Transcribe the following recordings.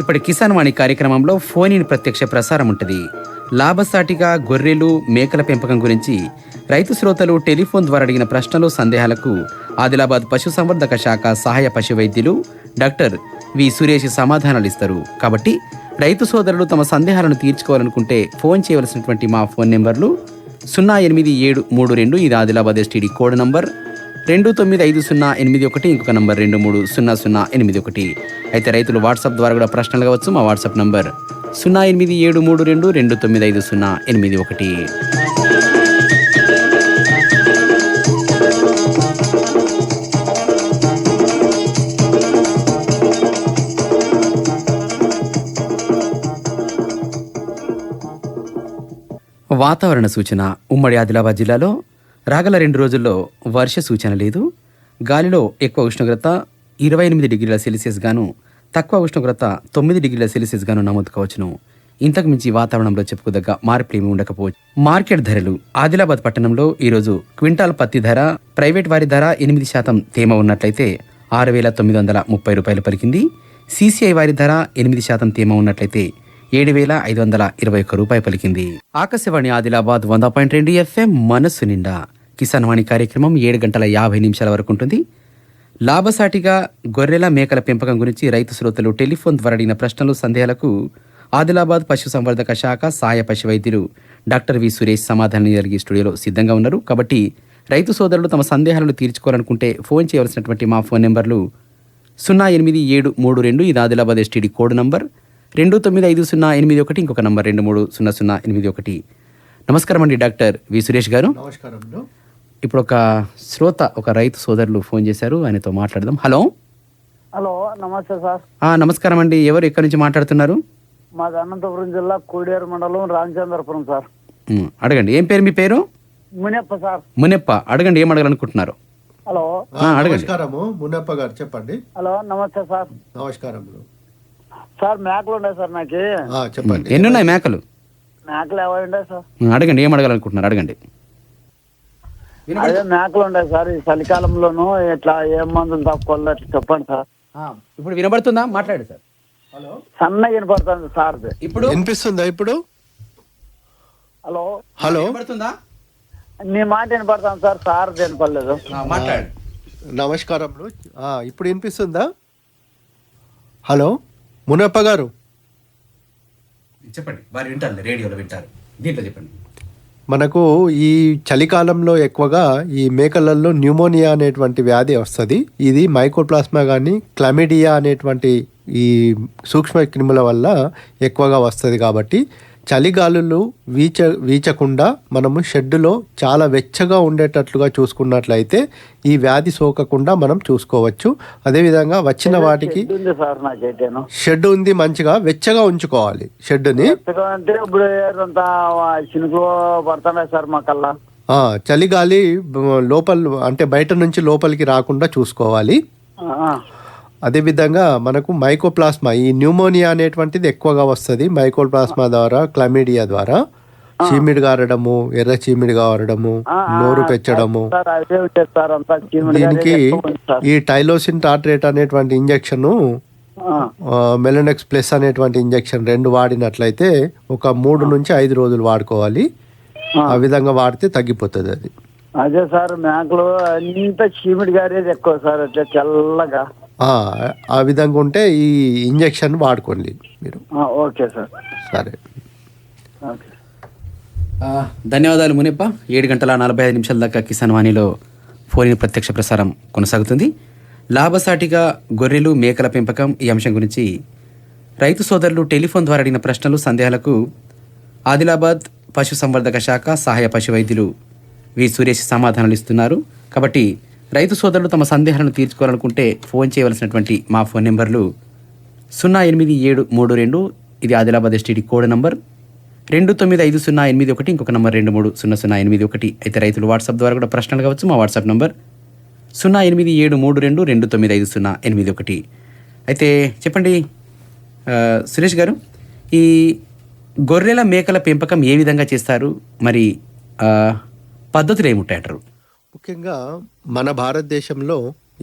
ఇప్పటి కిసాన్ వాణి కార్యక్రమంలో phone in ప్రత్యక్ష ప్రసారం ఉంటుంది. లాభసాటిగా గొర్రెలు మేకల పెంపకం గురించి రైతు శ్రోతలు టెలిఫోన్ ద్వారా అడిగిన ప్రశ్నలు సందేహాలకు ఆదిలాబాద్ పశుసంవర్ధక శాఖ సహాయ పశు వైద్యులు డాక్టర్ వి సురేష్ సమాధానాలు ఇస్తారు. కాబట్టి రైతు సోదరులు తమ సందేహాలను తీర్చుకోవాలనుకుంటే ఫోన్ చేయవలసినటువంటి మా ఫోన్ నెంబర్లు సున్నా ఎనిమిది ఏడు మూడు రెండు ఇది ఆదిలాబాద్ ఎస్టీడీ కోడ్ నంబర్ రెండు తొమ్మిది ఐదు సున్నా ఎనిమిది ఒకటి ఇంకొక నంబర్ రెండు మూడు సున్నా సున్నా ఎనిమిది ఒకటి. అయితే రైతులు వాట్సాప్ ద్వారా కూడా ప్రశ్నలు కావచ్చు మా వాట్సాప్ నంబర్ సున్నా ఎనిమిది ఏడు మూడు రెండు రెండు తొమ్మిది ఐదు సున్నా ఎనిమిది ఒకటి. వాతావరణ సూచన. ఉమ్మడి ఆదిలాబాద్ జిల్లాలో రాగల రెండు రోజుల్లో వర్ష సూచన లేదు. గాలిలో ఎక్కువ ఉష్ణోగ్రత ఇరవై ఎనిమిది డిగ్రీల సెల్సియస్ గాను తక్కువ ఉష్ణోగ్రత తొమ్మిది డిగ్రీల సెల్సియస్ గాను నమోదు కావచ్చును ఇంతకు మించి వాతావరణంలో చెప్పుకోదగ్గ మార్పులేమీ ఉండకపోవచ్చు. మార్కెట్ ధరలు. ఆదిలాబాద్ పట్టణంలో ఈరోజు క్వింటాల్ పత్తి ధర ప్రైవేట్ వారి ధర ఎనిమిది శాతం తేమ ఉన్నట్లయితే ఆరు వేల తొమ్మిది వందల ముప్పై రూపాయలు పలికింది. సీసీఐ వారి ధర ఎనిమిది శాతం తేమ ఉన్నట్లయితే ఏడు వేల ఐదు వందల ఇరవై ఒక్క రూపాయి పలికింది. ఆకాశవాణి ఆదిలాబాద్ వంద పాయింట్ రెండు ఎఫ్ఎం మనస్సు నిండా. కిసాన్ వాణి కార్యక్రమం ఏడు గంటల యాభై నిమిషాల వరకు ఉంటుంది. లాభసాటిగా గొర్రెల మేకల పెంపకం గురించి రైతు శ్రోతలు టెలిఫోన్ ద్వారా అడిగిన ప్రశ్నలు సందేహాలకు ఆదిలాబాద్ పశు సంవర్ధక శాఖ సహాయ పశు వైద్యులు డాక్టర్ వి సురేష్ సమాధానం జరిగి స్టూడియోలో సిద్ధంగా ఉన్నారు. కాబట్టి రైతు సోదరులు తమ సందేహాలను తీర్చుకోవాలనుకుంటే ఫోన్ చేయవలసినటువంటి మా ఫోన్ నెంబర్లు సున్నా ఎనిమిది ఏడు మూడు రెండు ఇది ఆదిలాబాద్ ఎస్టీడీ కోడ్ నంబర్. రెండు తొమ్మిది ఐదు సున్నా ఎనిమిది ఒకటి ఇంకొక నంబర్ రెండు మూడు సున్నా సున్నా ఎనిమిది ఒకటి. నమస్కారం అండి డాక్టర్ వి సురేష్ గారు. నమస్కారం ఇప్పుడు ఒక శ్రోత ఒక రైతు సోదరులు ఫోన్ చేశారు. ఆయనతో మాట్లాడదాం. హలో. హలో నమస్తే సార్. ఆ, నమస్కారం అండి. ఎవరు ఎక్కడి నుంచి మాట్లాడుతున్నారు? మాది అనంతపురం జిల్లా కోడేరు మండలం రామచంద్రపురం సార్. ఉమ్, అడగండి. ఏం పేరు మీ పేరు? మునియప్ప సార్. మునెప్ప. అడగండి ఏం అడగాలనుకుంటున్నారు? హలో. ఆ, అడగండి. నమస్కారము. మున్నప్ప గారు చెప్పండి. హలో నమస్తే సార్. నమస్కారములు సార్ మేకలు ఉన్నాయి సార్ నాకు. ఆ, చెప్పండి. ఎన్ని ఉన్నాయి మేకలు? మేకలు ఎవరు ఉన్నాయి సార్? ఉమ్, అడగండి ఏం అడగాలనుకుంటున్నారు? అడగండి. అదే మేకలు ఉన్నాయి సార్ ఈ చలికాలంలోను ఇట్లా ఏం మందులు తప్పుకోవాలో అట్లా చెప్పండి సార్. ఇప్పుడు వినబడుతుందా? మాట్లాడు సార్. సన్నగా వినపడుతుంది సార్ ఇప్పుడు? వినిపిస్తుందా ఇప్పుడు? హలో? హలో? వినబడుతుందా? మీ మాట వినపడుతుంది సార్ సార్ వినపడలేదు. మాట్లాడు. నమస్కారములు. ఆ, ఇప్పుడు వినిపిస్తుందా? హలో? మునప్ప గారు. చెప్పండి వారు వింటారు రేడియోలో వింటారు. దీంట్లో చెప్పండి. మనకు ఈ చలికాలంలో ఎక్కువగా ఈ మేకలలో న్యూమోనియా అనేటువంటి వ్యాధి వస్తుంది. ఇది మైకోప్లాస్మా కానీ క్లమిడియా అనేటువంటి ఈ సూక్ష్మ క్రిముల వల్ల ఎక్కువగా వస్తుంది కాబట్టి చలిగాలులు వీచ వీచకుండా మనము షెడ్డులో చాలా వెచ్చగా ఉండేటట్లుగా చూసుకున్నట్లయితే ఈ వ్యాధి సోకకుండా మనం చూసుకోవచ్చు. అదేవిధంగా వచ్చిన వాటికి షెడ్ ఉంది మంచిగా వెచ్చగా ఉంచుకోవాలి షెడ్డుని. కొత్తగా అంటే ఇప్పుడు అంతా చినుకులు పడుతున్నాయి సార్ మాకల్లా ఆ, చలిగాలి లోపల అంటే బయట నుంచి లోపలికి రాకుండా చూసుకోవాలి. అదేవిధంగా మనకు మైకోప్లాస్మా ఈ న్యూమోనియా అనేటువంటిది ఎక్కువగా వస్తుంది మైకోప్లాస్మా ద్వారా క్లమీడియా ద్వారా. చీమిడి గారడము ఎర్ర చీమిడి గారడము నోరు పెచ్చడము దీనికి. ఈ టైలోసిన్ టార్ట్రేట్ అనేటువంటి ఇంజెక్షన్ మెలనెక్స్ ప్లస్ అనేటువంటి ఇంజెక్షన్ రెండు వాడినట్లయితే ఒక మూడు నుంచి ఐదు రోజులు వాడుకోవాలి. ఆ. విధంగా వాడితే తగ్గిపోతుంది అది. అదే సార్ మేకలు అంత చీమిడి గారేది ఎక్కువ సార్ అట్లా చల్లగా. ఆ, విధంగా ఉంటే ఈ ఇంజెక్షన్ వాడుకోండి మీరు. ఆ, ఓకే సార్. సరే. ధన్యవాదాలు మునిప్ప. ఏడు గంటల నలభై ఐదు నిమిషాల దాకా కిసాన్ వాణిలో ఫోన్ ప్రత్యక్ష ప్రసారం కొనసాగుతుంది. లాభసాటిగా గొర్రెలు మేకల పెంపకం ఈ అంశం గురించి రైతు సోదరులు టెలిఫోన్ ద్వారా అడిగిన ప్రశ్నలు సందేహాలకు ఆదిలాబాద్ పశు సంవర్ధక శాఖ సహాయ పశు వైద్యులు వి సురేష్ సమాధానాలు ఇస్తున్నారు. కాబట్టి రైతు సోదరులు తమ సందేహాలను తీర్చుకోవాలనుకుంటే ఫోన్ చేయవలసినటువంటి మా ఫోన్ నెంబర్లు సున్నా ఎనిమిది ఏడు మూడు రెండు ఇది ఆదిలాబాద్ ఎస్టీడీ కోడ్ నంబర్. రెండు తొమ్మిది ఐదు సున్నా ఎనిమిది ఒకటి ఇంకొక నంబర్ రెండు మూడు సున్నా సున్నా ఎనిమిది ఒకటి. అయితే రైతులు వాట్సాప్ ద్వారా కూడా ప్రశ్నలు కావచ్చు మా వాట్సాప్ నంబర్ సున్నా ఎనిమిది ఏడు మూడు రెండు రెండు తొమ్మిది ఐదు సున్నా ఎనిమిది ఒకటి. అయితే చెప్పండి సురేష్ గారు ఈ గొర్రెల మేకల పెంపకం ఏ విధంగా చేస్తారు? మరి పద్ధతులు ఏముంటాయంటారు? ముఖ్యంగా మన భారతదేశంలో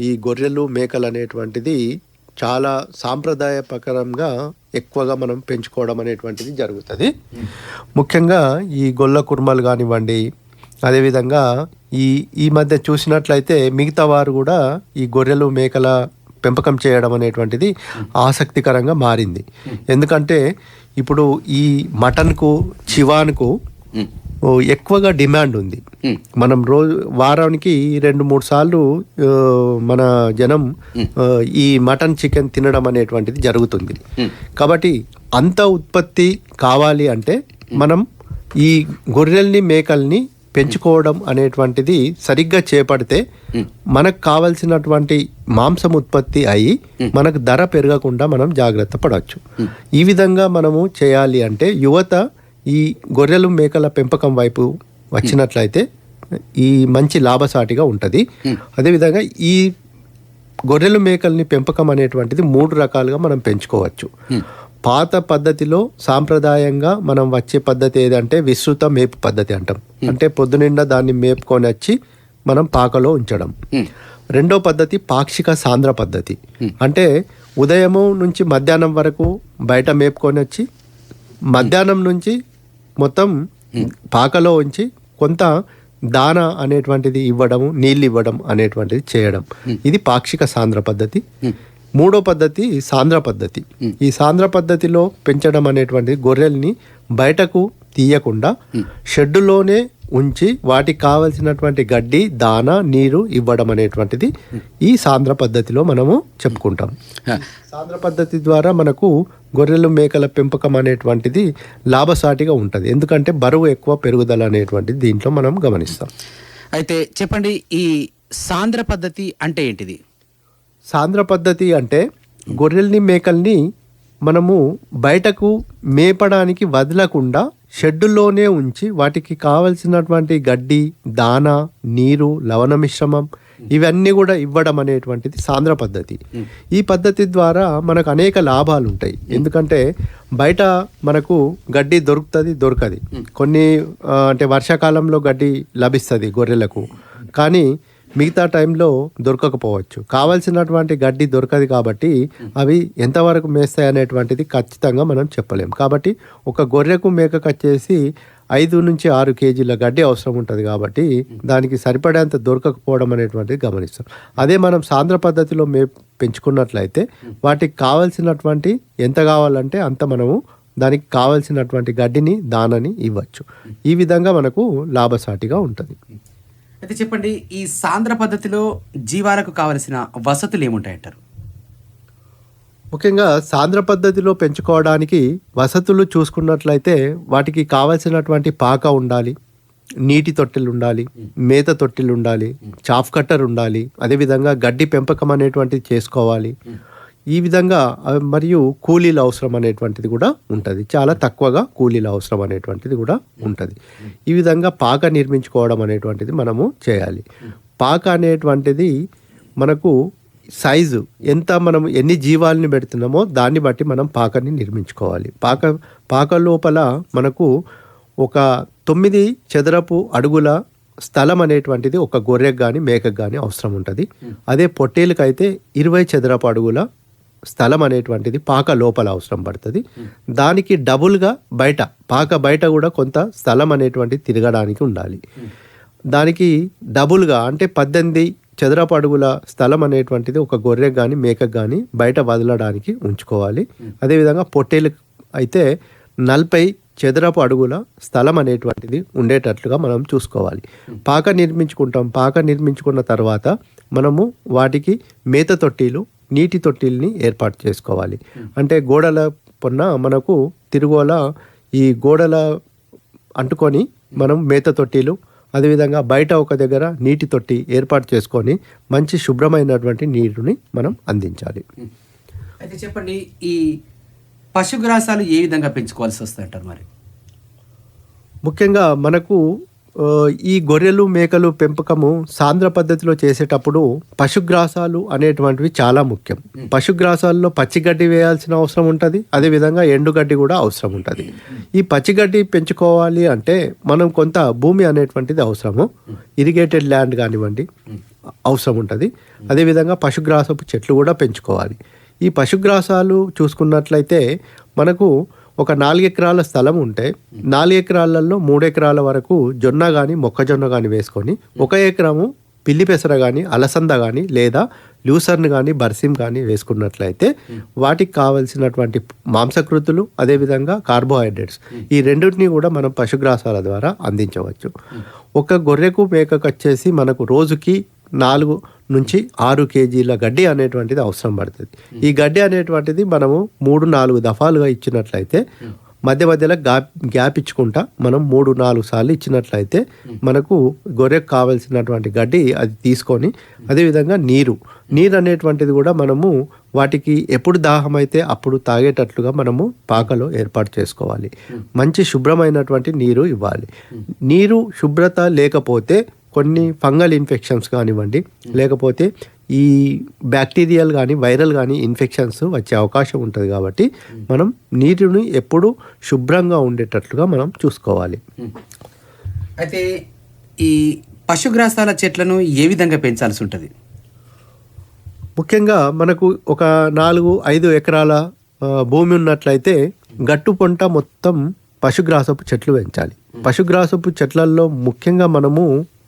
ఈ గొర్రెలు మేకలు అనేటువంటిది చాలా సాంప్రదాయ ప్రకారంగా ఎక్కువగా మనం పెంచుకోవడం అనేటువంటిది జరుగుతుంది. ముఖ్యంగా ఈ గొల్ల కుర్మలు కానివ్వండి అదేవిధంగా ఈ ఈ మధ్య చూసినట్లయితే మిగతా వారు కూడా ఈ గొర్రెలు మేకల పెంపకం చేయడం అనేటువంటిది ఆసక్తికరంగా మారింది. ఎందుకంటే ఇప్పుడు ఈ మటన్కు చివాన్కు ఎక్కువగా డిమాండ్ ఉంది. మనం రోజు వారానికి రెండు మూడు సార్లు మన జనం ఈ మటన్ చికెన్ తినడం అనేటువంటిది జరుగుతుంది. కాబట్టి అంత ఉత్పత్తి కావాలి అంటే మనం ఈ గొర్రెల్ని మేకల్ని పెంచుకోవడం అనేటువంటిది సరిగ్గా చేపడితే మనకు కావలసినటువంటి మాంసం ఉత్పత్తి అయ్యి మనకు ధర పెరగకుండా మనం జాగ్రత్త పడవచ్చు. ఈ విధంగా మనము చేయాలి అంటే యువత ఈ గొర్రెలు మేకల పెంపకం వైపు వచ్చినట్లయితే ఈ మంచి లాభసాటిగా ఉంటుంది. అదేవిధంగా ఈ గొర్రెలు మేకల్ని పెంపకం అనేటువంటిది మూడు రకాలుగా మనం పెంచుకోవచ్చు. పాత పద్ధతిలో సాంప్రదాయంగా మనం వచ్చే పద్ధతి ఏదంటే విస్తృత మేపు పద్ధతి అంటాం. అంటే పొద్దునిండా దాన్ని మేపుకొని వచ్చి మనం పాకలో ఉంచడం. రెండో పద్ధతి పాక్షిక సాంద్ర పద్ధతి. అంటే ఉదయము నుంచి మధ్యాహ్నం వరకు బయట మేపుకొని వచ్చి మధ్యాహ్నం నుంచి మొత్తం పాకలో ఉంచి కొంత దాన అనేటువంటిది ఇవ్వడము నీళ్ళు ఇవ్వడం అనేటువంటిది చేయడం. ఇది పాక్షిక సాంద్ర పద్ధతి. మూడో పద్ధతి సాంద్ర పద్ధతి. ఈ సాంద్ర పద్ధతిలో పెంచడం అనేటువంటిది గొర్రెల్ని బయటకు తీయకుండా షెడ్డులోనే ఉంచి వాటికి కావలసినటువంటి గడ్డి దాన నీరు ఇవ్వడం అనేటువంటిది ఈ సాంద్ర పద్ధతిలో మనము చెప్పుకుంటాం. సాంద్ర పద్ధతి ద్వారా మనకు గొర్రెలు మేకల పెంపకం అనేటువంటిది లాభసాటిగా ఉంటుంది. ఎందుకంటే బరువు ఎక్కువ పెరుగుదల అనేటువంటిది దీంట్లో మనం గమనిస్తాం. అయితే చెప్పండి ఈ సాంద్ర పద్ధతి అంటే ఏంటిది? సాంద్ర పద్ధతి అంటే గొర్రెల్ని మేకల్ని మనము బయటకు మేపడానికి వదలకుండా షెడ్డుల్లోనే ఉంచి వాటికి కావలసినటువంటి గడ్డి దాన నీరు లవణ మిశ్రమం ఇవన్నీ కూడా ఇవ్వడం అనేటువంటిది సాంద్ర పద్ధతి. ఈ పద్ధతి ద్వారా మనకు అనేక లాభాలు ఉంటాయి. ఎందుకంటే బయట మనకు గడ్డి దొరుకుతుంది దొరకది. కొన్ని అంటే వర్షాకాలంలో గడ్డి లభిస్తుంది గొర్రెలకు. కానీ మిగతా టైంలో దొరకకపోవచ్చు. కావాల్సినటువంటి గడ్డి దొరకదు కాబట్టి అవి ఎంతవరకు మేస్తాయి అనేటువంటిది ఖచ్చితంగా మనం చెప్పలేం. కాబట్టి ఒక గొర్రెకు మేకకు వచ్చేసి ఐదు నుంచి ఆరు కేజీల గడ్డి అవసరం ఉంటుంది కాబట్టి దానికి సరిపడేంత దొరకకపోవడం అనేటువంటిది గమనిస్తాం. అదే మనం సాంద్ర పద్ధతిలో మే పెంచుకున్నట్లయితే వాటికి కావాల్సినటువంటి ఎంత కావాలంటే అంత మనము దానికి కావాల్సినటువంటి గడ్డిని దానని ఇవ్వచ్చు. ఈ విధంగా మనకు లాభసాటిగా ఉంటుంది. అయితే చెప్పండి ఈ సాంద్ర పద్ధతిలో జీవాలకు కావలసిన వసతులు ఏముంటాయంటారు? ముఖ్యంగా సాంద్ర పద్ధతిలో పెంచుకోవడానికి వసతులు చూసుకున్నట్లయితే వాటికి కావలసినటువంటి పాక ఉండాలి నీటి తొట్టెలు ఉండాలి మేత తొట్టెలు ఉండాలి చాఫ్ కట్టర్ ఉండాలి అదేవిధంగా గడ్డి పెంపకం అనేటువంటిది చేసుకోవాలి. ఈ విధంగా మరియు కూలీల అవసరం అనేటువంటిది కూడా ఉంటుంది. చాలా తక్కువగా కూలీల అవసరం అనేటువంటిది కూడా ఉంటుంది. ఈ విధంగా పాక నిర్మించుకోవడం అనేటువంటిది మనము చేయాలి. పాక అనేటువంటిది మనకు సైజు ఎంత మనం ఎన్ని జీవాలని పెడుతున్నామో దాన్ని బట్టి మనం పాకని నిర్మించుకోవాలి. పాక పాక లోపల మనకు ఒక తొమ్మిది చదరపు అడుగుల స్థలం అనేటువంటిది ఒక గొర్రెకు కానీ మేకకు కానీ అవసరం ఉంటుంది. అదే పొట్టేలకైతే అయితే ఇరవై చదరపు అడుగుల స్థలం అనేటువంటిది పాక లోపల అవసరం పడుతుంది. దానికి డబుల్గా బయట పాక బయట కూడా కొంత స్థలం అనేటువంటిది తిరగడానికి ఉండాలి. దానికి డబుల్గా అంటే పద్దెనిమిది చదరపు అడుగుల స్థలం అనేటువంటిది ఒక గొర్రెకు కానీ మేకకు కానీ బయట వదలడానికి ఉంచుకోవాలి. అదేవిధంగా పొట్టేలు అయితే నలభై చదరపు అడుగుల స్థలం అనేటువంటిది ఉండేటట్లుగా మనం చూసుకోవాలి. పాక నిర్మించుకుంటాం. పాక నిర్మించుకున్న తర్వాత మనము వాటికి మేత తొట్టీలు నీటి తొట్టిల్ని ఏర్పాటు చేసుకోవాలి. అంటే గోడల పొన్న మనకు తిరుగుల ఈ గోడల అంటుకొని మనం మేత తొట్టిలు అదేవిధంగా బయట ఒక దగ్గర నీటి తొట్టి ఏర్పాటు చేసుకొని మంచి శుభ్రమైనటువంటి నీరుని మనం అందించాలి. అయితే చెప్పండి ఈ పశుగ్రాసాలు ఏ విధంగా పెంచుకోవాల్సి వస్తాయి అంటారు మరి? ముఖ్యంగా మనకు ఈ గొర్రెలు మేకలు పెంపకము సాంద్ర పద్ధతిలో చేసేటప్పుడు పశుగ్రాసాలు అనేటువంటివి చాలా ముఖ్యం. పశుగ్రాసాల్లో పచ్చిగడ్డి వేయాల్సిన అవసరం ఉంటుంది అదేవిధంగా ఎండుగడ్డి కూడా అవసరం ఉంటుంది. ఈ పచ్చిగడ్డి పెంచుకోవాలి అంటే మనం కొంత భూమి అనేటువంటిది అవసరము ఇరిగేటెడ్ ల్యాండ్ కానివ్వండి అవసరం ఉంటుంది. అదేవిధంగా పశుగ్రాసపు చెట్లు కూడా పెంచుకోవాలి. ఈ పశుగ్రాసాలు చూసుకున్నట్లయితే మనకు ఒక నాలుగు ఎకరాల స్థలం ఉంటే నాలుగు ఎకరాలలో మూడు ఎకరాల వరకు జొన్న కానీ మొక్కజొన్న కానీ వేసుకొని ఒక ఎకరము పిల్లి పెసర కానీ అలసంద కానీ లేదా లూసర్న్ కానీ బర్సిం కానీ వేసుకున్నట్లయితే వాటికి కావలసినటువంటి మాంసకృతులు అదేవిధంగా కార్బోహైడ్రేట్స్ ఈ రెండింటిని కూడా మనం పశుగ్రాసాల ద్వారా అందించవచ్చు. ఒక గొర్రెకు మేకకు వచ్చేసి మనకు రోజుకి నాలుగు నుంచి ఆరు కేజీల గడ్డి అనేటువంటిది అవసరం పడుతుంది. ఈ గడ్డి అనేటువంటిది మనము మూడు నాలుగు దఫాలుగా ఇచ్చినట్లయితే మధ్య మధ్యలో గ్యాప్ గ్యాప్ ఇచ్చుకుంటా మనం మూడు నాలుగు సార్లు ఇచ్చినట్లయితే మనకు గొర్రెకు కావలసినటువంటి గడ్డి అది తీసుకొని అదేవిధంగా నీరు. నీరు అనేటువంటిది కూడా మనము వాటికి ఎప్పుడు దాహం అయితే అప్పుడు తాగేటట్లుగా మనము పాకలో ఏర్పాటు చేసుకోవాలి. మంచి శుభ్రమైనటువంటి నీరు ఇవ్వాలి. నీరు శుభ్రత లేకపోతే కొన్ని ఫంగల్ ఇన్ఫెక్షన్స్ కానివ్వండి లేకపోతే ఈ బ్యాక్టీరియల్ కానీ వైరల్ కానీ ఇన్ఫెక్షన్స్ వచ్చే అవకాశం ఉంటుంది కాబట్టి మనం నీటిని ఎప్పుడు శుభ్రంగా ఉండేటట్లుగా మనం చూసుకోవాలి. అయితే ఈ పశుగ్రాసాల చెట్లను ఏ విధంగా పెంచాల్సి ఉంటుంది? ముఖ్యంగా మనకు ఒక నాలుగు ఐదు ఎకరాల భూమి ఉన్నట్లయితే గట్టు పొంట మొత్తం పశుగ్రాసపు చెట్లు పెంచాలి. పశుగ్రాసపు చెట్లల్లో ముఖ్యంగా మనము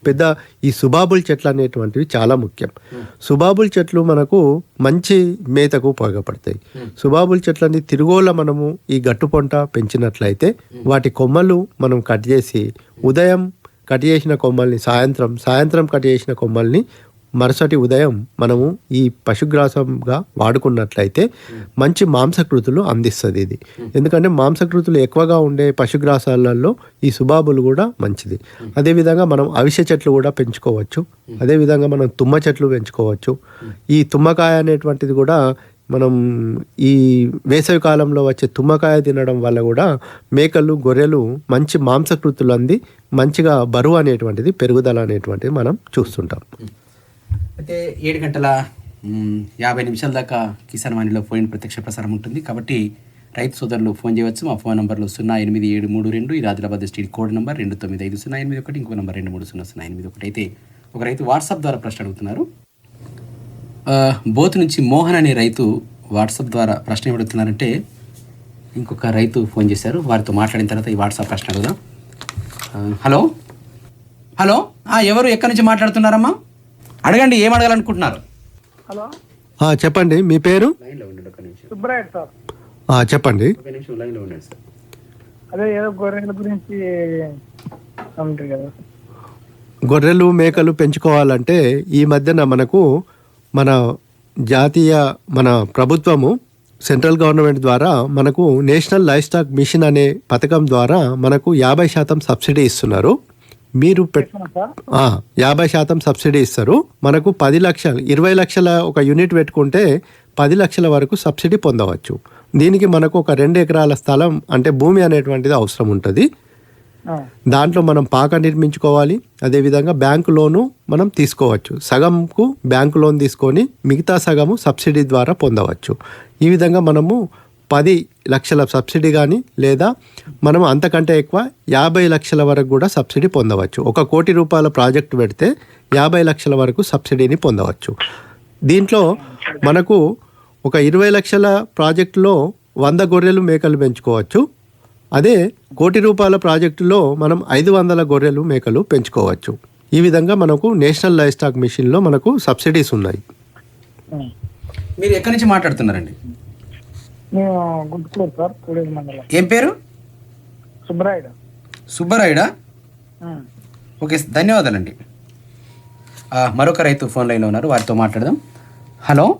పెద్ద ఈ సుబాబుల్ చెట్లు అనేటువంటివి చాలా ముఖ్యం. సుబాబుల్ చెట్లు మనకు మంచి మేతకు ఉపయోగపడతాయి. సుబాబుల్ చెట్లని తిరుగోల మనము ఈ గట్టు పొంట పెంచినట్లయితే వాటి కొమ్మలు మనం కట్ చేసి ఉదయం కట్ చేసిన కొమ్మల్ని సాయంత్రం సాయంత్రం కట్ చేసిన కొమ్మల్ని మరుసటి ఉదయం మనము ఈ పశుగ్రాసంగా వాడుకున్నట్లయితే మంచి మాంసకృతులు అందిస్తుంది ఇది. ఎందుకంటే మాంసకృతులు ఎక్కువగా ఉండే పశుగ్రాసాలలో ఈ సుబాబులు కూడా మంచిది. అదేవిధంగా మనం అవిసె చెట్లు కూడా పెంచుకోవచ్చు. అదేవిధంగా మనం తుమ్మ చెట్లు పెంచుకోవచ్చు. ఈ తుమ్మకాయ అనేటువంటిది కూడా మనం ఈ వేసవి కాలంలో వచ్చే తుమ్మకాయ తినడం వల్ల కూడా మేకలు గొర్రెలు మంచి మాంసకృతులు అంది మంచిగా బరువు అనేటువంటిది పెరుగుదల అనేటువంటిది మనం చూస్తుంటాం. అయితే ఏడు గంటల యాభై నిమిషాల దాకా కిసాన్ వాణిలో ఫోన్ ప్రత్యక్ష ప్రసారం ఉంటుంది. కాబట్టి రైతు సోదరులు ఫోన్ చేయవచ్చు. మా ఫోన్ నంబర్లు సున్నా ఎనిమిది ఏడు మూడు రెండు ఇది ఆదిలాబాద్ స్టీల్ కోడ్ నంబర్ రెండు తొమ్మిది ఐదు సున్నా ఎనిమిది ఒకటి ఇంకో నెంబర్ రెండు మూడు సున్నా సున్నా ఎనిమిది ఒకటి. అయితే ఒక రైతు వాట్సాప్ ద్వారా ప్రశ్న అడుగుతున్నారు. బోత్ నుంచి మోహన్ అనే రైతు వాట్సాప్ ద్వారా ప్రశ్న అడుగుతున్నారంటే ఇంకొక రైతు ఫోన్ చేశారు. వారితో మాట్లాడిన తర్వాత ఈ వాట్సాప్ ప్రశ్న అడుగుదాం. హలో? హలో? ఎవరు? ఎక్కడి నుంచి మాట్లాడుతున్నారమ్మా? అడగండి ఏం అడగాలనుకుంటున్నారు? హలో. ఆ, చెప్పండి మీ పేరు? లైన్లో ఉండండి ఒక నిమిషం. సుబ్రాయుడు సార్. ఆ, చెప్పండి. ఒక నిమిషం లైన్లో ఉండండి సార్. అదే ఏదో గొర్రెల గురించి ఉంటుంది కదా. గొర్రెలు మేకలు పెంచుకోవాలంటే ఈ మధ్యన మనకు మన జాతీయ మన ప్రభుత్వము సెంట్రల్ గవర్నమెంట్ ద్వారా మనకు నేషనల్ లైఫ్ స్టాక్ మిషన్ అనే పథకం ద్వారా మనకు యాభై శాతం సబ్సిడీ ఇస్తున్నారు. మీరు యాభై శాతం సబ్సిడీ ఇస్తారు. మనకు పది లక్షలు ఇరవై లక్షల ఒక యూనిట్ పెట్టుకుంటే పది లక్షల వరకు సబ్సిడీ పొందవచ్చు. దీనికి మనకు ఒక రెండు ఎకరాల స్థలం అంటే భూమి అనేటువంటిది అవసరం ఉంటుంది. దాంట్లో మనం పాక నిర్మించుకోవాలి. అదేవిధంగా బ్యాంకు లోను మనం తీసుకోవచ్చు. సగంకు బ్యాంకు లోన్ తీసుకొని మిగతా సగము సబ్సిడీ ద్వారా పొందవచ్చు. ఈ విధంగా మనము పది లక్షల సబ్సిడీ కానీ లేదా మనం అంతకంటే ఎక్కువ యాభై లక్షల వరకు కూడా సబ్సిడీ పొందవచ్చు. ఒక కోటి రూపాయల ప్రాజెక్ట్ పెడితే యాభై లక్షల వరకు సబ్సిడీని పొందవచ్చు. దీంట్లో మనకు ఒక ఇరవై లక్షల ప్రాజెక్టులో వంద గొర్రెలు మేకలు పెంచుకోవచ్చు. అదే కోటి రూపాయల ప్రాజెక్టులో మనం ఐదు వందల గొర్రెలు మేకలు పెంచుకోవచ్చు. ఈ విధంగా మనకు నేషనల్ లైఫ్ స్టాక్ మిషన్లో మనకు సబ్సిడీస్ ఉన్నాయి. మీరు ఎక్కడి నుంచి మాట్లాడుతున్నారండి? మేము గుంటుకూరు సార్ కూడేరు మండలం. ఏం పేరు? సుబ్బరాయుడా. ఆ. ఓకే ధన్యవాదాలండి. మరొక రైతు ఫోన్ లైన్లో ఉన్నారు వారితో మాట్లాడదాం. హలో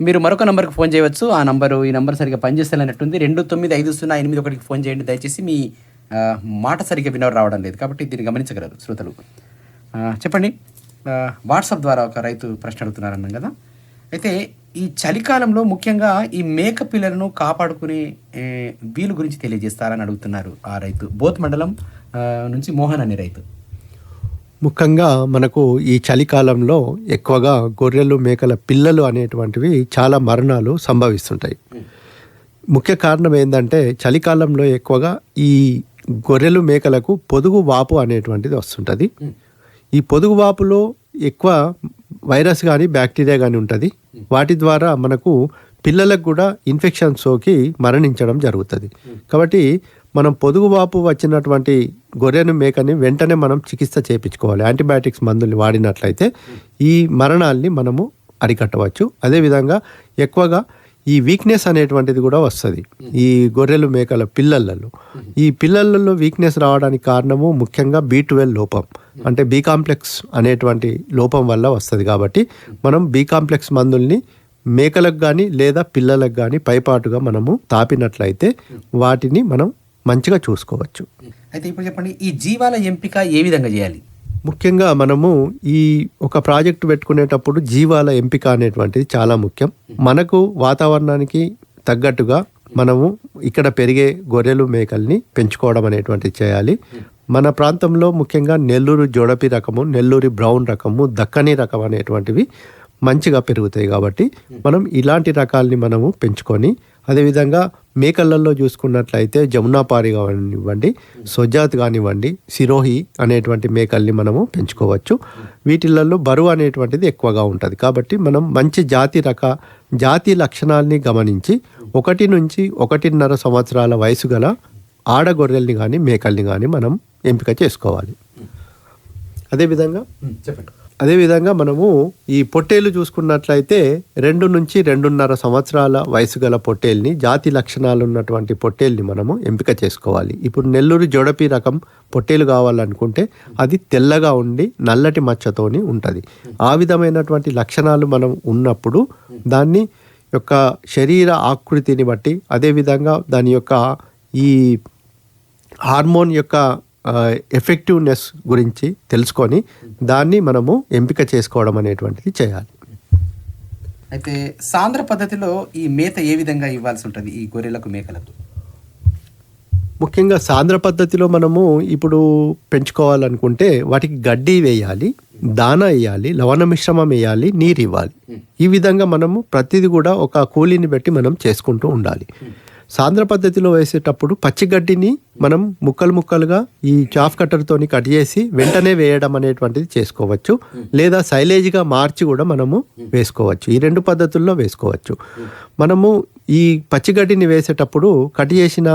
మీరు మరొక నంబర్కి ఫోన్ చేయవచ్చు. ఆ నంబరు ఈ నంబర్ సరిగ్గా పనిచేస్తలేనట్టుంది. రెండు తొమ్మిది ఐదు సున్నా ఎనిమిది ఒకటికి ఫోన్ చేయండి. దయచేసి మీ మాట సరిగ్గా వినవడం రావడం లేదు. కాబట్టి దీన్ని గమనించగలరు శ్రోతలు. చెప్పండి. వాట్సాప్ ద్వారా ఒక రైతు ప్రశ్న అడుగుతున్నారన్నాం కదా. అయితే ఈ చలికాలంలో ముఖ్యంగా ఈ మేక పిల్లలను కాపాడుకునే వీలు గురించి తెలియజేస్తారని అడుగుతున్నారు ఆ రైతు. బోత్ మండలం నుంచి మోహన్ అనే రైతు. ముఖ్యంగా మనకు ఈ చలికాలంలో ఎక్కువగా గొర్రెలు మేకల పిల్లలు అనేటువంటివి చాలా మరణాలు సంభవిస్తుంటాయి. ముఖ్య కారణం ఏంటంటే చలికాలంలో ఎక్కువగా ఈ గొర్రెలు మేకలకు పొదుగు వాపు అనేటువంటిది వస్తుంటుంది. ఈ పొదుగు వాపులో ఎక్కువ వైరస్ కానీ బ్యాక్టీరియా కానీ ఉంటుంది. వాటి ద్వారా మనకు పిల్లలకు కూడా ఇన్ఫెక్షన్ సోకి మరణించడం జరుగుతుంది. కాబట్టి మనం పొదుగువాపు వచ్చినటువంటి గొర్రెను మేకని వెంటనే మనం చికిత్స చేయించుకోవాలి యాంటీబయాటిక్స్ మందులు వాడినట్లయితే ఈ మరణాల్ని మనము అరికట్టవచ్చు. అదేవిధంగా ఎక్కువగా ఈ వీక్నెస్ అనేటువంటిది కూడా వస్తుంది. ఈ గొర్రెలు మేకల పిల్లలలో. ఈ పిల్లలలో వీక్నెస్ రావడానికి కారణము ముఖ్యంగా బీ ట్వెల్వ్ లోపం. అంటే బీ కాంప్లెక్స్ అనేటువంటి లోపం వల్ల వస్తుంది కాబట్టి మనం బీ కాంప్లెక్స్ మందుల్ని మేకలకు కానీ లేదా పిల్లలకు కానీ పైపాటుగా మనము తాపినట్లయితే వాటిని మనం మంచిగా చూసుకోవచ్చు. అయితే ఇప్పుడు చెప్పండి ఈ జీవాల ఎంపిక ఏ విధంగా చేయాలి? ముఖ్యంగా మనము ఈ ఒక ప్రాజెక్ట్ పెట్టుకునేటప్పుడు జీవాల ఎంపిక అనేటువంటిది చాలా ముఖ్యం. మనకు వాతావరణానికి తగ్గట్టుగా మనము ఇక్కడ పెరిగే గొర్రెలు మేకల్ని పెంచుకోవడం అనేటువంటిది చేయాలి. మన ప్రాంతంలో ముఖ్యంగా నెల్లూరు జోడపి రకము నెల్లూరి బ్రౌన్ రకము దక్కని రకం అనేటువంటివి మంచిగా పెరుగుతాయి కాబట్టి మనం ఇలాంటి రకాల్ని మనము పెంచుకొని అదేవిధంగా మేకలలో చూసుకున్నట్లయితే జమునాపారి కానివ్వండి సొజాత్ కానివ్వండి సిరోహి అనేటువంటి మేకల్ని మనము పెంచుకోవచ్చు. వీటిలలో బరువు అనేటువంటిది ఎక్కువగా ఉంటుంది. కాబట్టి మనం మంచి జాతి రక జాతి లక్షణాలని గమనించి ఒకటి నుంచి ఒకటిన్నర సంవత్సరాల వయసు గల ఆడగొర్రెల్ని కానీ మేకల్ని కానీ మనం ఎంపిక చేసుకోవాలి. అదేవిధంగా చెప్పండి. అదేవిధంగా మనము ఈ పొట్టేలు చూసుకున్నట్లయితే రెండు నుంచి రెండున్నర సంవత్సరాల వయసు గల పొట్టేల్ని జాతి లక్షణాలు ఉన్నటువంటి పొట్టేల్ని మనము ఎంపిక చేసుకోవాలి. ఇప్పుడు నెల్లూరు జోడపి రకం పొట్టేలు కావాలనుకుంటే అది తెల్లగా ఉండి నల్లటి మచ్చతోని ఉంటుంది. ఆ విధమైనటువంటి లక్షణాలు మనం ఉన్నప్పుడు దాన్ని యొక్క శరీర ఆకృతిని బట్టి అదేవిధంగా దాని యొక్క ఈ హార్మోన్ యొక్క ఎఫెక్టివ్నెస్ గురించి తెలుసుకొని దాన్ని మనము ఎంపిక చేసుకోవడం అనేటువంటిది చేయాలి. అయితే సాంద్ర పద్ధతిలో ఈ మేత ఏ విధంగా ఇవ్వాల్సి ఉంటుంది? ఈ గొర్రెలకు మేకలకు? ముఖ్యంగా సాంద్ర పద్ధతిలో మనము ఇప్పుడు పెంచుకోవాలనుకుంటే వాటికి గడ్డి వేయాలి దానా వేయాలి లవణ మిశ్రమం వేయాలి నీరు ఇవ్వాలి. ఈ విధంగా మనము ప్రతిదీ కూడా ఒక కూలీని బట్టి మనం చేసుకుంటూ ఉండాలి. సాంద్ర పద్ధతిలో వేసేటప్పుడు పచ్చిగడ్డిని మనం ముక్కలు ముక్కలుగా ఈ చాఫ్ కట్టర్తోని కట్ చేసి వెంటనే వేయడం అనేటువంటిది చేసుకోవచ్చు. లేదా సైలేజ్గా మార్చి కూడా మనము వేసుకోవచ్చు. ఈ రెండు పద్ధతుల్లో వేసుకోవచ్చు. మనము ఈ పచ్చిగడ్డిని వేసేటప్పుడు కట్ చేసిన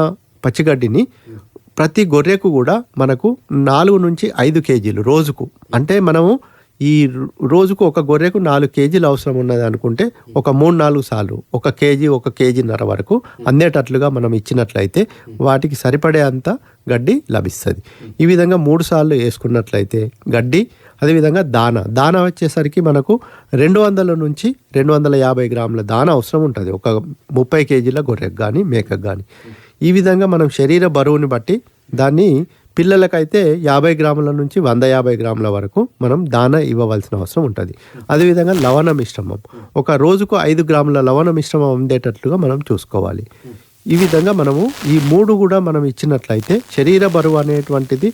పచ్చిగడ్డిని ప్రతి గొర్రెకు కూడా మనకు నాలుగు నుంచి ఐదు కేజీలు రోజుకు. అంటే మనము ఈ రోజుకు ఒక గొర్రెకు నాలుగు కేజీలు అవసరం ఉన్నది అనుకుంటే ఒక మూడు నాలుగు సార్లు ఒక కేజీ ఒక కేజీన్నర వరకు అందేటట్లుగా మనం ఇచ్చినట్లయితే వాటికి సరిపడే అంత గడ్డి లభిస్తుంది. ఈ విధంగా మూడు సార్లు వేసుకున్నట్లయితే గడ్డి అదేవిధంగా దాన. దాన వచ్చేసరికి మనకు రెండు వందల నుంచి రెండు వందల యాభై గ్రాముల దాన అవసరం ఉంటుంది. ఒక ముప్పై కేజీల గొర్రెకు కానీ మేకకు కానీ ఈ విధంగా మనం శరీర బరువుని బట్టి దాన్ని పిల్లలకైతే యాభై గ్రాముల నుంచి వంద యాభై గ్రాముల వరకు మనం దాన ఇవ్వవలసిన అవసరం ఉంటుంది. అదేవిధంగా లవణ మిశ్రమం. ఒక రోజుకు ఐదు గ్రాముల లవణ మిశ్రమం ఉండేటట్లుగా మనం చూసుకోవాలి. ఈ విధంగా మనము ఈ మూడు కూడా మనం ఇచ్చినట్లయితే శరీర బరువు అనేటువంటిది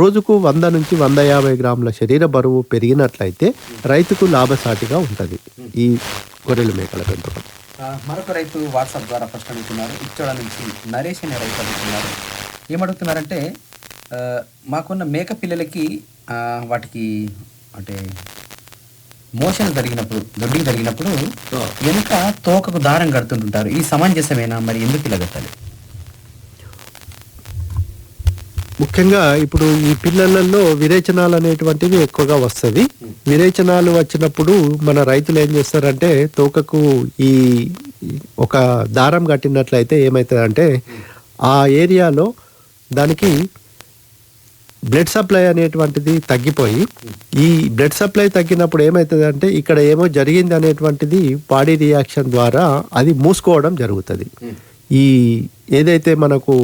రోజుకు వంద నుంచి వంద యాభై గ్రాముల శరీర బరువు పెరిగినట్లయితే రైతుకు లాభసాటిగా ఉంటుంది. ఈ గొర్రెల మేకల పెంపకం. మరొక రైతు వాట్సాప్ ద్వారా ప్రశ్న అడుగుతున్నారు. ఇచ్చోడ నుంచి నరేష్ అనే రైతు అడుగుతున్నారు. ఏమడుగుతున్నారంటే మాకున్న మేక పిల్లలకి వాటికి అంటే మోషన్ జరిగినప్పుడు దొడ్డింగ్ జరిగినప్పుడు వెనుక తోకకు దారం కడుతుంటుంటారు. ఈ సమంజసమేనా? మరి ఎందుకు ఇలా కట్టాలి ముఖ్యంగా ఇప్పుడు ఈ పిల్లలలో విరేచనాలు అనేటువంటివి ఎక్కువగా వస్తుంది. విరేచనాలు వచ్చినప్పుడు మన రైతులు ఏం చేస్తారంటే తోకకు ఈ ఈ ఒక దారం కట్టినట్లయితే ఏమవుతుందంటే ఆ ఏరియాలో దానికి బ్లడ్ సప్లై అనేటువంటిది తగ్గిపోయి ఈ బ్లడ్ సప్లై తగ్గినప్పుడు ఏమవుతుంది అంటే ఇక్కడ ఏమో జరిగింది అనేటువంటిది బాడీ రియాక్షన్ ద్వారా అది మూసుకోవడం జరుగుతుంది. ఈ ఏదైతే మనకు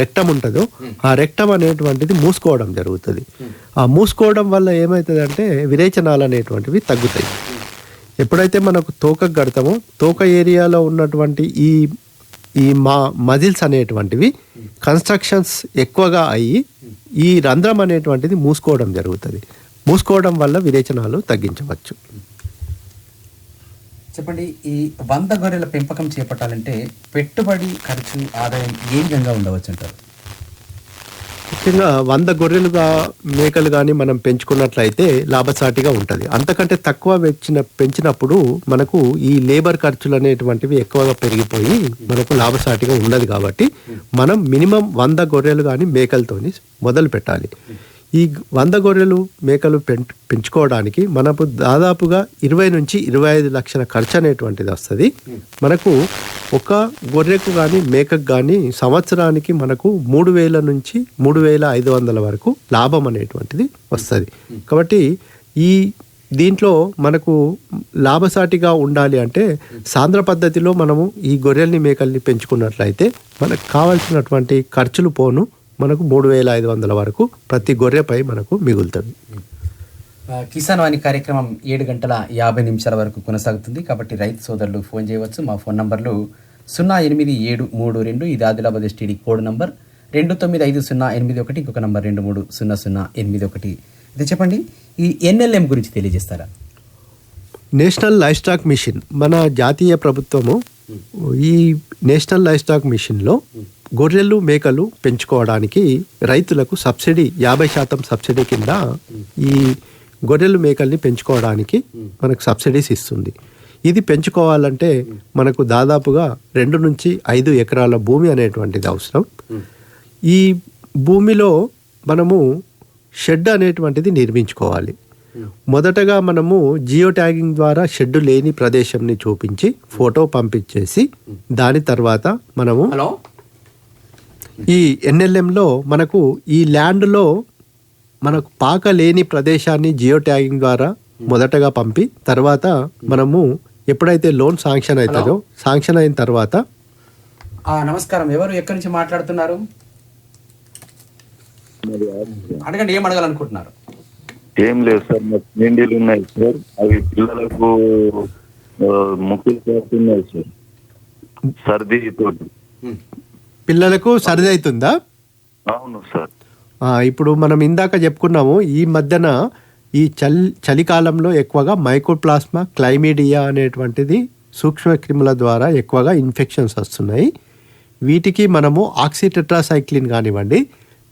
రెక్టం ఉంటుందో ఆ రెక్టం అనేటువంటిది మూసుకోవడం జరుగుతుంది. ఆ మూసుకోవడం వల్ల ఏమవుతుంది అంటే విరేచనాలు అనేటువంటివి తగ్గుతాయి. ఎప్పుడైతే మనకు తోకకు కడతామో తోక ఏరియాలో ఉన్నటువంటి ఈ ఈ మా మజిల్స్ అనేటువంటివి కన్స్ట్రక్షన్స్ ఎక్కువగా అయ్యి ఈ రంధ్రం అనేటువంటిది మూసుకోవడం జరుగుతుంది. మూసుకోవడం వల్ల విరేచనాలు తగ్గించవచ్చు. చెప్పండి ఈ వంద గొర్రెల పెంపకం చేపట్టాలంటే పెట్టుబడి ఖర్చు ఆదాయం ఏ విధంగా ఉండవచ్చు అంటారు ముఖ్యంగా వంద గొర్రెలుగా మేకలు కానీ మనం పెంచుకున్నట్లయితే లాభసాటిగా ఉంటుంది. అంతకంటే తక్కువ పెంచిన పెంచినప్పుడు మనకు ఈ లేబర్ ఖర్చులు అనేటువంటివి ఎక్కువగా పెరిగిపోయి మనకు లాభసాటిగా ఉండదు కాబట్టి మనం మినిమం వంద గొర్రెలు కానీ మేకలతోని మొదలు పెట్టాలి. ఈ వంద గొర్రెలు మేకలు పెంచుకోవడానికి మనకు దాదాపుగా ఇరవై నుంచి ఇరవై ఐదు లక్షల ఖర్చు అనేటువంటిది వస్తుంది. మనకు ఒక గొర్రెకు కానీ మేకకు కానీ సంవత్సరానికి మనకు మూడు వేల నుంచి మూడు వేల ఐదు వందల వరకు లాభం అనేటువంటిది వస్తుంది. కాబట్టి ఈ దీంట్లో మనకు లాభసాటిగా ఉండాలి అంటే సాంద్ర పద్ధతిలో మనము ఈ గొర్రెల్ని మేకల్ని పెంచుకున్నట్లయితే మనకు కావాల్సినటువంటి ఖర్చులు పోను. మనకు మూడు వేల ఐదు వందల వరకు ప్రతి గొర్రెపై మనకు మిగులుతుంది. కిసాన్ వాణి కార్యక్రమం ఏడు గంటల యాభై నిమిషాల వరకు కొనసాగుతుంది. కాబట్టి రైతు సోదరులు ఫోన్ చేయవచ్చు. మా ఫోన్ నంబర్లు సున్నా ఎనిమిది ఏడు మూడు రెండు ఇది ఆదిలాబాద్ ఎస్టీడీ కోడ్ నంబర్. రెండు తొమ్మిది ఐదు సున్నా ఎనిమిది ఒకటి ఇంకొక నంబర్ రెండు మూడు సున్నా సున్నా ఎనిమిది ఒకటి. ఇది చెప్పండి ఈ ఎన్ఎల్ఎం గురించి తెలియజేస్తారా? నేషనల్ లైఫ్ స్టాక్ మిషన్ మన జాతీయ ప్రభుత్వము ఈ నేషనల్ లైఫ్ స్టాక్ మిషన్లో గొర్రెలు మేకలు పెంచుకోవడానికి రైతులకు సబ్సిడీ యాభై శాతం సబ్సిడీ కింద ఈ గొర్రెలు మేకల్ని పెంచుకోవడానికి మనకు సబ్సిడీస్ ఇస్తుంది. ఇది పెంచుకోవాలంటే మనకు దాదాపుగా రెండు నుంచి ఐదు ఎకరాల భూమి అనేటువంటిది అవసరం. ఈ భూమిలో మనము షెడ్ అనేటువంటిది నిర్మించుకోవాలి. మొదటగా మనము జియో ట్యాగింగ్ ద్వారా షెడ్ లేని ప్రదేశంని చూపించి ఫోటో పంపించేసి దాని తర్వాత మనము హలో? ఈ ఎన్ఎల్ఎంలో మనకు ఈ ల్యాండ్లో మనకు పాక లేని ప్రదేశాన్ని జియో ట్యాగింగ్ ద్వారా మొదటగా పంపి తర్వాత మనము ఎప్పుడైతే లోన్ శాంక్షన్ అవుతుందో శాంక్షన్ అయిన తర్వాత ఆ, నమస్కారం. ఎవరు ఎక్కడి నుంచి మాట్లాడుతున్నారు? అడగండి ఏం అడగాలనుకుంటున్నారు? ఏం లేదు సార్ మాకు ఉన్నాయి సార్. అవి పిల్లలకు ముక్కులు పోతున్నాయి సార్. సర్ది తోటి పిల్లలకు సరిది అవుతుందా? అవును సార్. ఇప్పుడు మనం ఇందాక చెప్పుకున్నాము ఈ మధ్యన ఈ చలి చలికాలంలో ఎక్కువగా మైకోప్లాస్మా క్లైమీడియా అనేటువంటిది సూక్ష్మ క్రిముల ద్వారా ఎక్కువగా ఇన్ఫెక్షన్స్ వస్తున్నాయి. వీటికి మనము ఆక్సిటెట్రాసైక్లిన్ కానివ్వండి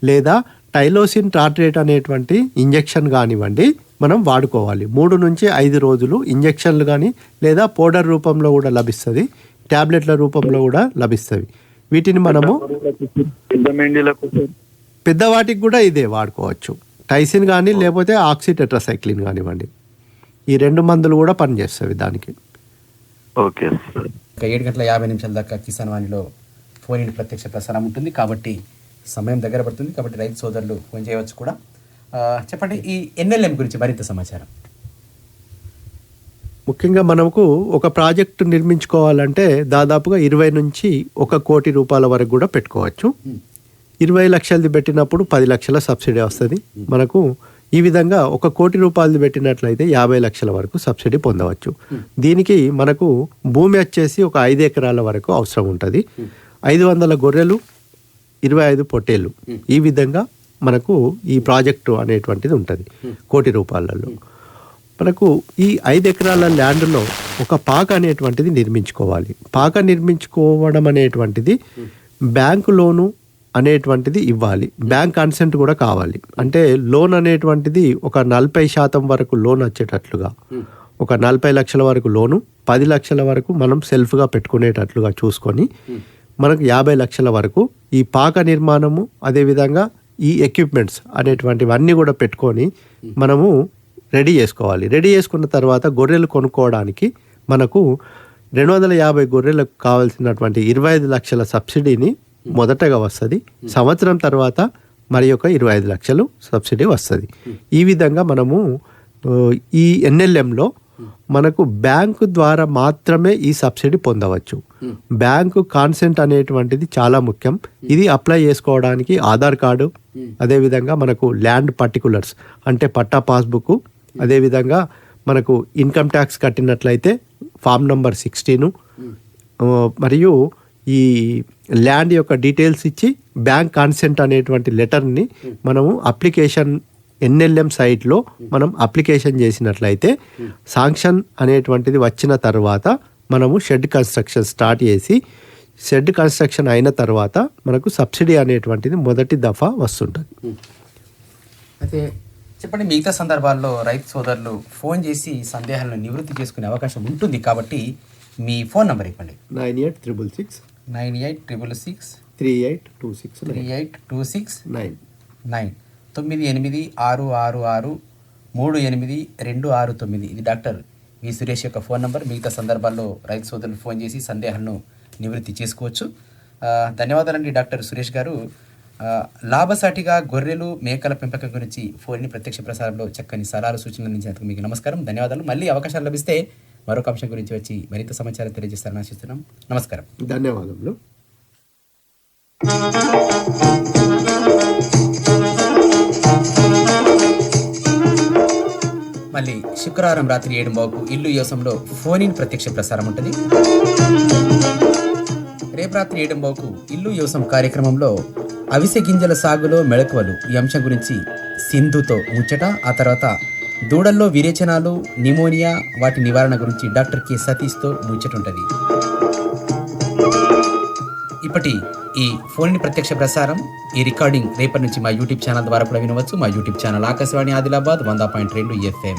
లేదా టైలోసిన్ టార్ట్రేట్ అనేటువంటి ఇంజెక్షన్ కానివ్వండి మనం వాడుకోవాలి. మూడు నుంచి ఐదు రోజులు ఇంజెక్షన్లు కానీ లేదా పౌడర్ రూపంలో కూడా లభిస్తుంది ట్యాబ్లెట్ల రూపంలో కూడా లభిస్తుంది. వీటిని మనము పెద్ద పెద్దవాటికి కూడా ఇదే వాడుకోవచ్చు. టైసిన్ కానీ లేకపోతే ఆక్సిటెట్రాసైక్లిన్ కానివ్వండి. ఈ రెండు మందులు కూడా పనిచేస్తాయి దానికి. ఓకే ఏడు గంటల యాభై నిమిషాల దాకా కిసాన్ వాణిలో ఫోన్ ఇన్ ప్రత్యక్ష ప్రసారం ఉంటుంది. కాబట్టి సమయం దగ్గర పడుతుంది. కాబట్టి రైతు సోదరులు ఫోన్ చేయవచ్చు కూడా. చెప్పండి ఈ ఎన్ఎల్ఎం గురించి మరింత సమాచారం. ముఖ్యంగా మనకు ఒక ప్రాజెక్టు నిర్మించుకోవాలంటే దాదాపుగా ఇరవై నుంచి ఒక కోటి రూపాయల వరకు కూడా పెట్టుకోవచ్చు. ఇరవై లక్షలది పెట్టినప్పుడు పది లక్షల సబ్సిడీ వస్తుంది. మనకు ఈ విధంగా ఒక కోటి రూపాయలది పెట్టినట్లయితే యాభై లక్షల వరకు సబ్సిడీ పొందవచ్చు. దీనికి మనకు భూమి వచ్చేసి ఒక ఐదు ఎకరాల వరకు అవసరం ఉంటుంది. ఐదు వందల గొర్రెలు ఇరవై ఐదు పొట్టేళ్ళు ఈ విధంగా మనకు ఈ ప్రాజెక్టు అనేటువంటిది ఉంటుంది. కోటి రూపాయలలో. మనకు ఈ ఐదు ఎకరాల ల్యాండ్లో ఒక పాక అనేటువంటిది నిర్మించుకోవాలి. పాక నిర్మించుకోవడం అనేటువంటిది బ్యాంకు లోను అనేటువంటిది ఇవ్వాలి. బ్యాంక్ కన్సెంట్ కూడా కావాలి. అంటే లోన్ అనేటువంటిది ఒక నలభై శాతం వరకు లోన్ వచ్చేటట్లుగా ఒక నలభై లక్షల వరకు లోను పది లక్షల వరకు మనం సెల్ఫ్గా పెట్టుకునేటట్లుగా చూసుకొని మనకు యాభై లక్షల వరకు ఈ పాక నిర్మాణము అదేవిధంగా ఈ ఎక్విప్మెంట్స్ అనేటువంటివన్నీ కూడా పెట్టుకొని మనము రెడీ చేసుకోవాలి. రెడీ చేసుకున్న తర్వాత గొర్రెలు కొనుక్కోవడానికి మనకు రెండు వందల యాభై గొర్రెలకు కావాల్సినటువంటి ఇరవై ఐదు లక్షల సబ్సిడీని మొదటగా వస్తుంది. సంవత్సరం తర్వాత మరి ఒక ఇరవై ఐదు లక్షలు సబ్సిడీ వస్తుంది. ఈ విధంగా మనము ఈ ఎన్ఎల్ఎంలో మనకు బ్యాంకు ద్వారా మాత్రమే ఈ సబ్సిడీ పొందవచ్చు. బ్యాంకు కాన్సెంట్ అనేటువంటిది చాలా ముఖ్యం. ఇది అప్లై చేసుకోవడానికి ఆధార్ కార్డు అదేవిధంగా మనకు ల్యాండ్ పర్టికులర్స్ అంటే పట్టా పాస్బుక్ అదేవిధంగా మనకు ఇన్కమ్ ట్యాక్స్ కట్టినట్లయితే ఫామ్ నంబర్ సిక్స్టీను మరియు ఈ ల్యాండ్ యొక్క డీటెయిల్స్ ఇచ్చి బ్యాంక్ కాన్సెంట్ అనేటువంటి లెటర్ని మనము అప్లికేషన్ ఎన్ఎల్ఎం సైట్లో మనం అప్లికేషన్ చేసినట్లయితే శాంక్షన్ అనేటువంటిది వచ్చిన తర్వాత మనము షెడ్ కన్స్ట్రక్షన్ స్టార్ట్ చేసి షెడ్ కన్స్ట్రక్షన్ అయిన తర్వాత మనకు సబ్సిడీ అనేటువంటిది మొదటి దఫా వస్తుంటుంది. అయితే చెప్పండి మిగతా సందర్భాల్లో రైతు సోదరులు ఫోన్ చేసి సందేహాలను నివృత్తి చేసుకునే అవకాశం ఉంటుంది కాబట్టి మీ ఫోన్ నంబర్ ఇవ్వండి. Nine eight triple six nine eight triple six three eight two six three eight two six nine nine తొమ్మిది ఎనిమిది ఆరు ఆరు ఆరు మూడు ఎనిమిది రెండు ఆరు తొమ్మిది. ఇది డాక్టర్ వి సురేష్ యొక్క ఫోన్ నంబర్. మిగతా సందర్భాల్లో రైతు సోదరులు ఫోన్ చేసి సందేహాలను నివృత్తి చేసుకోవచ్చు. ధన్యవాదాలండి డాక్టర్ సురేష్ గారు. లాభసాటిగా గొర్రెలు మేకల పెంపకం గురించి ఫోన్ ప్రత్యక్ష ప్రసారంలో చక్కని సలహాలు సూచనలు అందించినందుకు మీకు నమస్కారం ధన్యవాదాలు. మళ్ళీ అవకాశాలు లభిస్తే మరొక అంశం గురించి వచ్చి మరింత సమాచారం తెలియజేస్తారని ఆశిస్తున్నాం. నమస్కారం. ధన్యవాదములు. మళ్ళీ శుక్రవారం రాత్రి ఏడు బావుకు ఇల్లు యోసంలో ఫోన్ ఇన్ ప్రత్యక్ష ప్రసారం ఉంటుంది. రేపు రాత్రి ఏడు బావుకు ఇల్లు యోసం కార్యక్రమంలో అవిసె గింజల సాగులో మెళకువలు ఈ అంశం గురించి సింధుతో ముచ్చట ఆ తర్వాత దూడల్లో విరేచనాలు నిమోనియా వాటి నివారణ గురించి డాక్టర్ కె. సతీష్తో ముచ్చట ఇప్పటి ఈ ఫోన్ ప్రత్యక్ష ప్రసారం ఈ రికార్డింగ్ రేపటి నుంచి మా యూట్యూబ్ ఛానల్ ద్వారా కూడా వినవచ్చు. మా యూట్యూబ్ ఛానల్ ఆకాశవాణి ఆదిలాబాద్ వంద పాయింట్ రెండు ఎఫ్ఎం.